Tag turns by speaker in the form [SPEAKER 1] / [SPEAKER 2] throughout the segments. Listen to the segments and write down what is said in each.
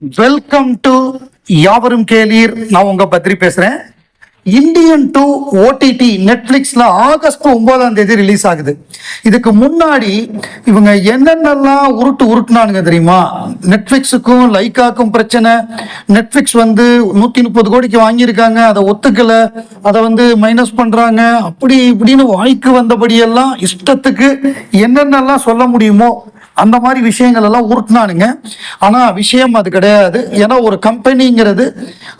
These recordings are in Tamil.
[SPEAKER 1] வெல்கம் டு யாவரும் கேளீர். நான் உங்க பத்ரி பேசுறேன். இந்தியன் டூ ஓடிடி நெட்ஃபிளிக்ஸ்ல ஆகஸ்ட் ஒன்பதாம் தேதி ரிலீஸ் ஆகுது. இதுக்கு முன்னாடி இவங்க என்னென்னலாம் உருட்டு உருட்டுனானுங்க தெரியுமா? நெட்ஃபிளிக்ஸுக்கும் லைக்காக்கும் பிரச்சனை. நெட்ஃபிளிக்ஸ் வந்து நூத்தி முப்பது கோடிக்கு வாங்கியிருக்காங்க. அதை ஒத்துக்கல. அதை வந்து மைனஸ் பண்றாங்க. அப்படி இப்படின்னு வாய்க்கு வந்தபடியெல்லாம் இஷ்டத்துக்கு என்னென்னலாம் சொல்ல முடியுமோ அந்த மாதிரி விஷயங்கள் எல்லாம் உருட்டினானுங்க. ஆனால் விஷயம் அது கிடையாது. ஏன்னா ஒரு கம்பெனிங்கிறது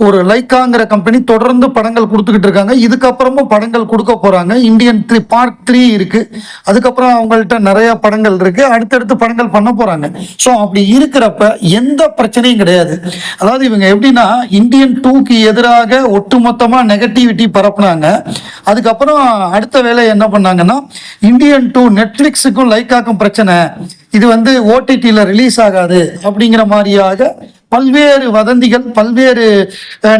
[SPEAKER 1] ஒரு லைக்காங்கிற கம்பெனி தொடர்ந்து படங்கள் கொடுத்துக்கிட்டு இருக்காங்க. இதுக்கப்புறமும் படங்கள் கொடுக்க போகிறாங்க இந்தியன் த்ரீ பார்ட் த்ரீ இருக்குது அதுக்கப்புறம் அவங்கள்ட்ட நிறைய படங்கள் இருக்குது அடுத்தடுத்து படங்கள் பண்ண போகிறாங்க ஸோ அப்படி இருக்கிறப்ப எந்த பிரச்சனையும் கிடையாது. அதாவது இவங்க எப்படின்னா இந்தியன் டூக்கு எதிராக ஒட்டுமொத்தமாக நெகட்டிவிட்டி பரப்புனாங்க. அதுக்கப்புறம் அடுத்த வேலை என்ன பண்ணாங்கன்னா இந்தியன் டூ நெட்ஃப்ளிக்ஸுக்கும் லைக்காக்கும் பிரச்சனை. இது வந்து ஓடிடியில் ரிலீஸ் ஆகாது அப்படிங்கிற மாதிரியாக பல்வேறு வதந்திகள் பல்வேறு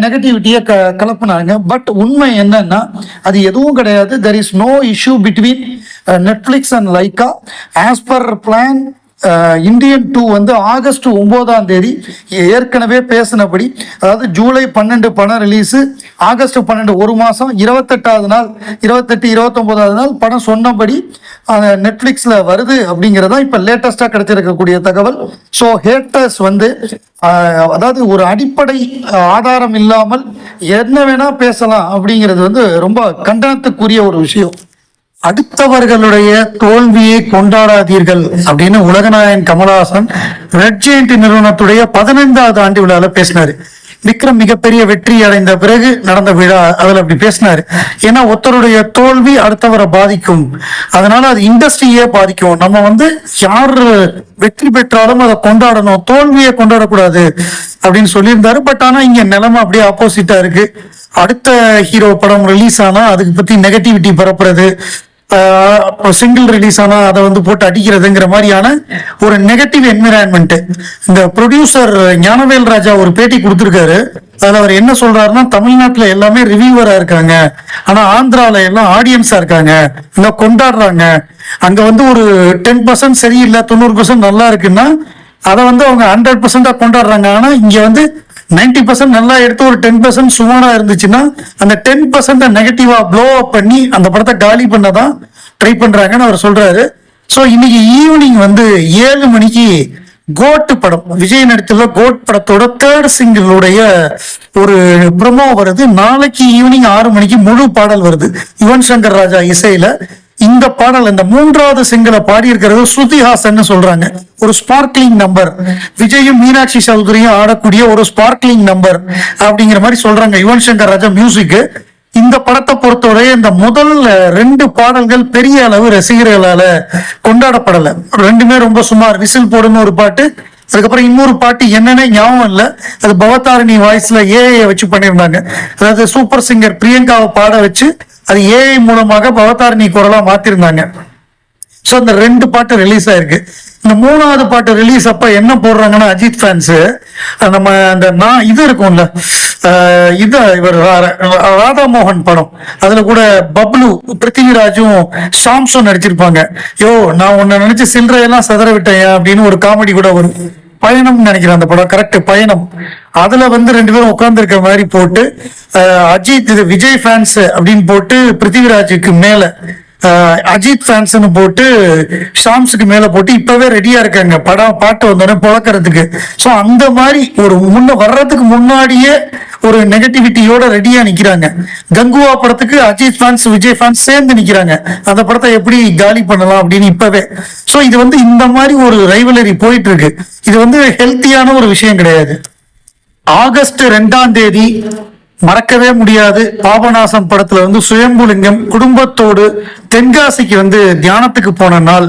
[SPEAKER 1] நெகட்டிவிட்டியை க கலப்புனாங்க. பட் உண்மை என்னன்னா அது எதுவும் கிடையாது. There is no issue between Netflix and Lyca as per plan Indian two வந்து ஆகஸ்ட் ஒம்போதாம் தேதி ஏற்கனவே பேசினபடி அதாவது ஜூலை பன்னெண்டு படம் ரிலீஸு ஆகஸ்ட் பன்னெண்டு ஒரு மாதம் இருபத்தெட்டாவது நாள் இருபத்தெட்டு இருபத்தொம்போதாவது நாள் படம் சொன்னபடி நெட்ஃப்ளிக்ஸில் வருது அப்படிங்கிறதா இப்போ லேட்டஸ்ட்டாக கிடைச்சிருக்கக்கூடிய தகவல். ஸோ ஹேட்டர்ஸ் வந்து ஆஹ், அதாவது ஒரு அடிப்படை ஆதாரம் இல்லாமல் என்ன வேணால் பேசலாம் அப்படிங்கிறது வந்து ரொம்ப கண்டனத்துக்குரிய ஒரு விஷயம். அடுத்தவர்களுடைய தோல்வியை கொண்டாடாதீர்கள் அப்படின்னு உலகநாயகன் கமலஹாசன் ரெட் ஜெயண்ட் நிறுவனத்துடைய பதினைந்தாவது ஆண்டு விழாவில் பேசினாரு. விக்ரம் மிகப்பெரிய வெற்றி அடைந்த பிறகு நடந்த விழா அதுல அப்படி பேசினாரு. ஏன்னா ஒருத்தருடைய தோல்வி அடுத்தவரை பாதிக்கும். அதனால அது இண்டஸ்ட்ரியே பாதிக்கும். நம்ம வந்து யார் வெற்றி பெற்றாலும் அதை கொண்டாடணும். தோல்வியை கொண்டாடக்கூடாது அப்படின்னு சொல்லியிருந்தாரு. பட் ஆனா இங்க நிலைமை அப்படியே ஆப்போசிட்டா இருக்கு. அடுத்த ஹீரோ படம் ரிலீஸ் ஆனா அதுக்கு பத்தி நெகட்டிவிட்டி பரப்புறது சிங்கிள் ரிலீஸ் ஆனா அதை வந்து போட்டு அடிக்கிறதுங்கிற மாதிரியான ஒரு நெகட்டிவ் என்விரான்மெண்ட் இந்த ப்ரொடியூசர் ஞானவேல் ராஜா ஒரு பேட்டி கொடுத்துருக்காரு. அதுல அவர் என்ன சொல்றாருன்னா தமிழ்நாட்டுல எல்லாமே ரிவியூவராக இருக்காங்க. ஆனா ஆந்திரால எல்லாம் ஆடியன்ஸா இருக்காங்க. இல்ல கொண்டாடுறாங்க. அங்க வந்து ஒரு டென் பர்சன்ட் சரியில்லை தொண்ணூறு பர்சன்ட் நல்லா இருக்குன்னா அதை வந்து அவங்க ஹண்ட்ரட் பர்சன்டா கொண்டாடுறாங்க. ஆனா இங்க வந்து 90% பர்சன்ட் நல்லா எடுத்து ஒரு டென் பர்சன்ட் சுமாரா இருந்துச்சுன்னா அந்த டென் பர்சன்ட் நெகட்டிவா ப்ளோ அப் பண்ணி அந்த படத்தை காலி பண்ணதான் ட்ரை பண்றாங்கன்னு அவர் சொல்றாரு. ஸோ இன்னைக்கு ஈவினிங் வந்து ஏழு மணிக்கு கோட்டு படம் விஜய் நடித்துள்ள கோட் படத்தோட தேர்ட் சிங்கிளுடைய ஒரு ப்ரொமோ வருது. நாளைக்கு ஈவினிங் ஆறு மணிக்கு முழு பாடல் வருது. யுவன் சங்கர் ராஜா இசையில. இந்த பாடல் இந்த மூன்றாவது சிங்கிளை பாடியிருக்கிறது ஸ்ருதிஹாசன் சொல்றாங்க. ஒரு ஸ்பார்க்லிங் நம்பர் விஜயும் மீனாட்சி சௌதரியும் ஆடக்கூடிய ஒரு ஸ்பார்க்லிங் நம்பர் அப்படிங்கிற மாதிரி சொல்றாங்க. யுவன் சங்கர் ராஜா மியூசிக் இந்த படத்தை பொறுத்தவரை இந்த முதல் ரெண்டு பாடல்கள் பெரிய அளவு ரசிகர்களால கொண்டாடப்படல. ரெண்டுமே ரொம்ப சுமார். விசில் போடுன்னு ஒரு பாட்டு அதுக்கப்புறம் இன்னொரு பாட்டு என்னன்னே ஞாபகம் இல்லை. அது பவதாரணி வாய்ஸ்ல ஏஐ வச்சு பண்ணியிருந்தாங்க. அதாவது சூப்பர் சிங்கர் பிரியங்காவை பாட வச்சு அது ஏஐ மூலமாக பவதாரணி குரலா மாத்திருந்தாங்க. ஸோ அந்த ரெண்டு பாட்டு ரிலீஸ் ஆயிருக்கு. இந்த மூணாவது பாட்டு ரிலீஸ் அப்ப என்ன போடுறாங்கன்னா அஜித் ஃபேன்ஸ் நம்ம அந்த நான் இது இருக்கும்ல. இது இவர் ரா- ராதா மோகன் படம். அதுல கூட பப்ளு பிருத்திவிராஜும் சாம்சன் நடிச்சிருப்பாங்க. யோ நான் உன்னை நினைச்சு சில்லறையெல்லாம் சதற விட்டேன் அப்படின்னு ஒரு காமெடி கூட வரும். பயணம் நினைக்கிறேன் அந்த படம். கரெக்ட் பயணம். அதுல வந்து ரெண்டு பேரும் உட்கார்ந்து இருக்கிற மாதிரி போட்டு அஜித் இது விஜய் ஃபேன்ஸ் அப்படின்னு போட்டு பிருத்திவிராஜுக்கு மேல அஜித் ஃபேன்ஸ்னு போட்டு ஷாம்ஸுக்கு மேல போட்டு இப்பவே ரெடியா இருக்காங்க. படம் பாட்டு வந்தோடனே புழக்கிறதுக்கு. ஸோ அந்த மாதிரி ஒரு முன்ன வர்றதுக்கு முன்னாடியே ஒரு நெகட்டிவிட்டியோட ரெடியா நிக்கிறாங்க. கங்குவா படத்துக்கு அஜித் ஃபேன்ஸ் விஜய் ஃபேன்ஸ் சேர்ந்து நிக்கிறாங்க. அந்த படத்தை எப்படி காலி பண்ணலாம் அப்படின்னு இப்பவே. ஸோ இது வந்து இந்த மாதிரி ஒரு ரைவலரி போயிட்டு இருக்கு. இது வந்து ஹெல்த்தியான ஒரு விஷயம் கிடையாது. ஆகஸ்ட் ரெண்டாம் தேதி மறக்கவே முடியாது. பாபநாசம் படத்துல வந்து சுயம்புலிங்கம் குடும்பத்தோடு தென்காசிக்கு வந்து தியானத்துக்கு போன நாள்.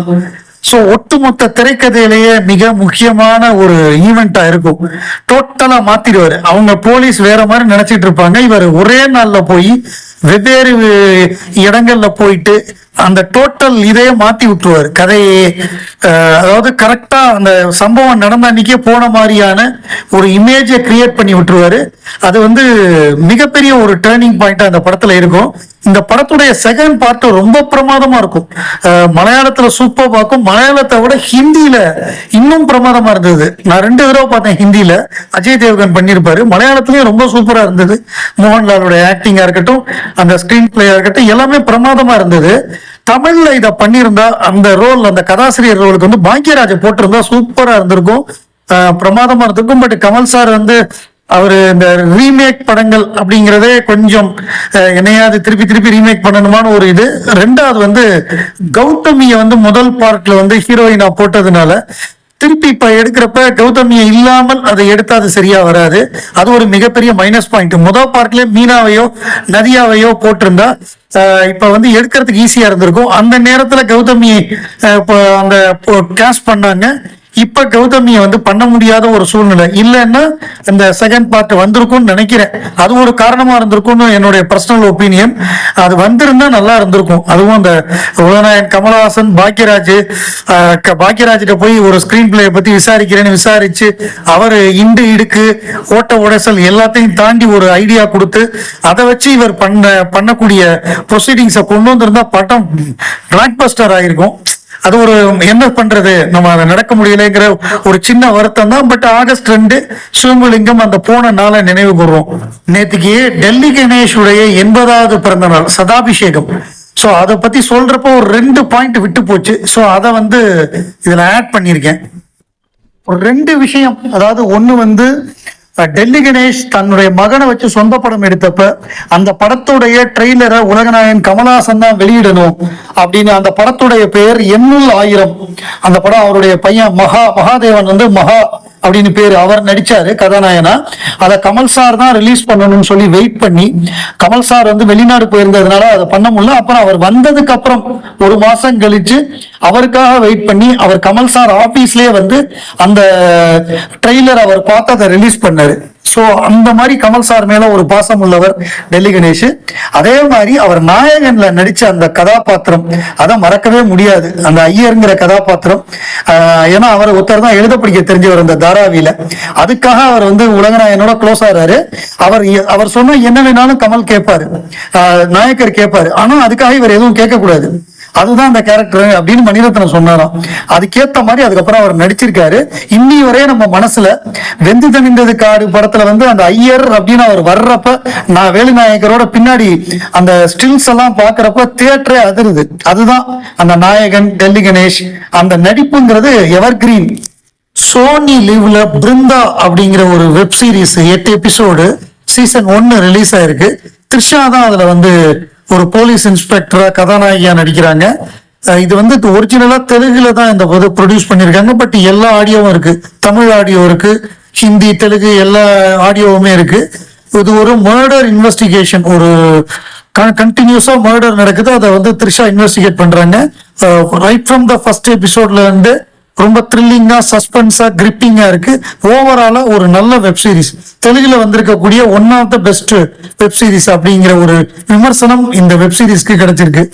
[SPEAKER 1] சோ ஒட்டுமொத்த திரைக்கதையிலேயே மிக முக்கியமான ஒரு ஈவெண்டா இருக்கும். டோட்டலா மாத்திடுவாரு. அவங்க போலீஸ் வேற மாதிரி நினைச்சிட்டு இருப்பாங்க. இவர் ஒரே நாள்ல போய் வெவ்வேறு இடங்கள்ல போயிட்டு அந்த டோட்டல் இதே மாத்தி விட்டுருவாரு. கதையே அதாவது கரெக்டா அந்த சம்பவம் நடந்த அன்னைக்கே போன மாதிரியான ஒரு இமேஜை கிரியேட் பண்ணி விட்டுருவாரு. அது வந்து மிகப்பெரிய ஒரு டேர்னிங் பாயிண்டா அந்த படத்துல இருக்கும். இந்த படத்துடைய செகண்ட் பார்ட் ரொம்ப பிரமாதமா இருக்கும். மலையாளத்துல சூப்பர் பார்க்கும். மலையாளத்தை விட ஹிந்தியில இன்னும் பிரமாதமா இருந்தது. நான் ரெண்டு தடவை பார்த்தேன் ஹிந்தியில. அஜய் தேவ்கன் பண்ணியிருப்பாரு. மலையாளத்திலயும் ரொம்ப சூப்பரா இருந்தது. மோகன்லாலுடைய ஆக்டிங்கா இருக்கட்டும் அந்த ஸ்கிரீன் பிளேயா இருக்கட்டும் எல்லாமே பிரமாதமா இருந்தது. தமிழ்ல இதை பண்ணியிருந்தா அந்த ரோல் அந்த கதாசிரியர் ரோலுக்கு வந்து பாக்கியராஜ போட்டிருந்தா சூப்பரா இருந்திருக்கும். பிரமாதமா இருந்திருக்கும். பட் கமல் சார் வந்து அவர் இந்த ரீமேக் படங்கள் அப்படிங்கிறதே கொஞ்சம் அஹ், என்னையாவது திருப்பி திருப்பி ரீமேக் பண்ணணுமான ஒரு இது. ரெண்டாவது வந்து கௌதமியை வந்து முதல் பார்ட்ல வந்து ஹீரோயினா போட்டதுனால திருப்பி இப்ப எடுக்கிறப்ப கௌதமியை இல்லாமல் அதை எடுத்தா அது சரியா வராது. அது ஒரு மிகப்பெரிய மைனஸ் பாயிண்ட் முதல் பார்ட்ல மீனாவையோ நதியாவையோ போட்டிருந்தா இப்ப வந்து எடுக்கிறதுக்கு ஈஸியா இருந்திருக்கும். அந்த நேரத்துல கௌதமியை அந்த கேஷ் பண்ணாங்க. இப்ப கௌதமியை வந்து பண்ண முடியாத ஒரு சூழ்நிலை. இல்லைன்னா இந்த செகண்ட் பார்ட் வந்திருக்கும்னு நினைக்கிறேன். அது ஒரு காரணமா இருந்திருக்கும்னு என்னுடைய பர்சனல் ஒப்பீனியன் அது வந்திருந்தா நல்லா இருந்திருக்கும். அதுவும் அந்த உலகநாயகன் கமலஹாசன் பாக்யராஜ் க- பாக்யராஜ்கிட்ட போய் ஒரு ஸ்கிரீன் பிளே பத்தி விசாரிக்கிறேன்னு விசாரிச்சு அவர் இண்டு இடுக்கு ஓட்ட உடைசல் எல்லாத்தையும் தாண்டி ஒரு ஐடியா கொடுத்து அதை வச்சு இவர் பண்ண பண்ணக்கூடிய ப்ரொசீடிங்ஸை கொண்டு வந்திருந்தா படம் பிளாக் பஸ்டர் ஆகிருக்கும் அது ஒரு என்ன பண்றது? நம்ம அதை நடக்க முடியலைங்கிற ஒரு சின்ன வருத்தம் தான். பட் ஆகஸ்ட் ரெண்டு சிவலிங்கம் அந்த போன நாளை நினைவு கூறுவோம் நேத்துக்கு டெல்லி கணேஷுடைய எண்பதாவது பிறந்த நாள் சதாபிஷேகம். ஸோ அதை பத்தி சொல்றப்போ ஒரு ரெண்டு பாயிண்ட் விட்டு போச்சு. ஸோ அதை வந்து இதுல ஆட் பண்ணியிருக்கேன். ஒரு ரெண்டு விஷயம் அதாவது ஒன்று வந்து டெல்லி கணேஷ் தன்னுடைய மகனை வச்சு சொந்த படம் எடுத்தப்ப அந்த படத்துடைய ட்ரெய்லரை உலகநாயகன் கமலஹாசன் தான் வெளியிடணும் அப்படின்னு அந்த படத்துடைய பெயர் எண்ணுள் ஆயிரம். அந்த படம் அவருடைய பையன் மகா மகாதேவன் வந்து மகா அப்படின்னு பேரு அவர் நடிச்சாரு கதாநாயகனா. அதை கமல் சார் தான் ரிலீஸ் பண்ணணும்னு சொல்லி வெயிட் பண்ணி கமல் சார் வந்து வெளிநாடு போயிருந்ததுனால அதை பண்ண முடியல. அப்புறம் அவர் வந்ததுக்கு அப்புறம் ஒரு மாசம் கழிச்சு அவருக்காக வெயிட் பண்ணி அவர் கமல் சார் ஆபீஸ்லயே வந்து அந்த ட்ரெய்லர் அவர் பார்த்து அதை ரிலீஸ் பண்ணாரு. ஸோ அந்த மாதிரி கமல் சார் மேல ஒரு பாசம் உள்ளவர் டெல்லி கணேஷ். அதே மாதிரி அவர் நாயகன்ல நடிச்ச அந்த கதாபாத்திரம் அதை மறக்கவே முடியாது. அந்த ஐயருங்கிற கதாபாத்திரம் ஏன்னா அவர் ஒருத்தர் தான் எழுத படிக்க தெரிஞ்சவர் அந்த தாராவியில அதுக்காக அவர் வந்து உலகநாயகனோட க்ளோஸ் ஆறாரு அவர் அவர் சொன்னா என்ன வேணாலும் கமல் கேட்பாரு. ஆஹ் நாயக்கர் கேட்பாரு. ஆனா அதுக்காக இவர் எதுவும் கேட்கக்கூடாது. அதுதான் அந்த கேரக்டர் அப்படின்னு மணிரத்னம் சொன்னாராம். அதுக்கேத்த மாதிரி அதுக்கப்புறம் அவர் நடிச்சிருக்காரு. இன்னி வரைய நம்ம மனசுல வெந்து தணிந்தது காடு படத்துல வந்து அந்த ஐயர் அப்படின்னு அவர் வர்றப்ப நான் வேலுநாயகரோட பின்னாடி அந்த ஸ்டில்ஸ் எல்லாம் பாக்குறப்ப தியேட்டரே அதிருது. அதுதான் அந்த நாயகன் டெல்லி கணேஷ் அந்த நடிப்புங்கிறது எவர் கிரீன் சோனி லீவ்ல பிருந்தா அப்படிங்கிற ஒரு வெப் சீரிஸ் எட்டு எபிசோடு சீசன் ஒன்னு ரிலீஸ் ஆயிருக்கு. த்ரிஷா தான் அதுல வந்து ஒரு போலீஸ் இன்ஸ்பெக்டரா கதாநாயகியா நடிக்கிறாங்க. இது வந்து ஒரிஜினலா தெலுங்குல தான் இந்த இது ப்ரொடியூஸ் பண்ணிருக்காங்க பட் எல்லா ஆடியோவும் இருக்கு. தமிழ் ஆடியோ இருக்கு. ஹிந்தி தெலுங்கு எல்லா ஆடியோவுமே இருக்கு. இது ஒரு மர்டர் இன்வெஸ்டிகேஷன் ஒரு கண்டினியூஸா மர்டர் நடக்குது. அதை வந்து த்ரிஷா இன்வெஸ்டிகேட் பண்றாங்க. ரைட் ஃப்ரம் த ஃபர்ஸ்ட் எபிசோட்ல இருந்து ரொம்ப த்ரில்லிங்கா சஸ்பென்ஸா கிரிப்பிங்கா இருக்கு. ஓவராலாக ஒரு நல்ல வெப் சீரிஸ் தெலுங்குல வந்திருக்கக்கூடிய one of the best web series அப்படிங்கிற ஒரு விமர்சனம் இந்த வெப் சீரிஸ்க்கு கிடைச்சிருக்கு.